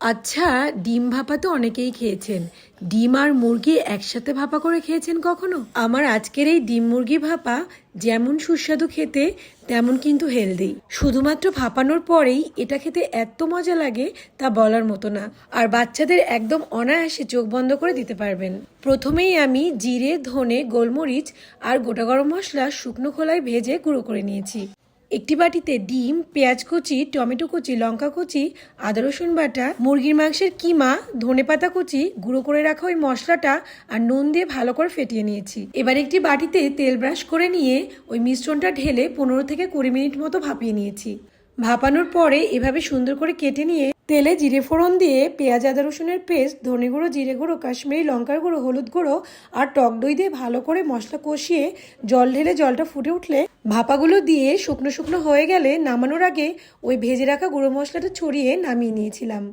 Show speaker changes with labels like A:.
A: আচ্ছা ডিম ভাপা তো অনেকেই খেয়েছেন। ডিম আর মুরগি একসাথে ভাপা করে খেয়েছেন কখনো? আমার আজকের এই ডিম মুরগি ভাপা যেমন সুস্বাদু খেতে, তেমন কিন্তু হেলদি। শুধুমাত্র ভাপানোর পরেই এটা খেতে এত মজা লাগে তা বলার মতো না। আর বাচ্চাদের একদম অনায়াসে চোখ বন্ধ করে দিতে পারবেন। প্রথমেই আমি জিরে, ধনে, গোলমরিচ আর গোটা গরম মশলা শুকনো খোলায় ভেজে গুঁড়ো করে নিয়েছি। একটি বাটিতে ডিম, পেঁয়াজ কুচি, টমেটো কুচি, লঙ্কা কুচি, আদা রসুন বাটা, মুরগির মাংসের কিমা, ধনে পাতা কুচি, গুঁড়ো করে রাখা ওই মশলাটা আর নুন দিয়ে ভালো করে ফেটিয়ে নিয়েছি। এবার একটি বাটিতে তেল ব্রাশ করে নিয়ে ওই মিশ্রণটা ঢেলে পনেরো থেকে কুড়ি মিনিট মতো ভাপিয়ে নিয়েছি। ভাপানোর পরে এভাবে সুন্দর করে কেটে নিয়ে তেলে জিরে ফোড়ন দিয়ে পেঁয়াজ, আদা রসুনের পেস্ট, ধনে গুঁড়ো, জিরে গুঁড়ো, কাশ্মীরি লঙ্কার গুঁড়ো, হলুদ গুঁড়ো আর টক দই দিয়ে ভালো করে মশলা কষিয়ে জল ঢেলে জলটা ফুটে উঠলে ভাপাগুলো দিয়ে শুকনো শুকনো হয়ে গেলে নামানোর আগে ওই ভেজে রাখা গুঁড়ো মশলাটা ছড়িয়ে নামিয়ে নিয়েছিলাম।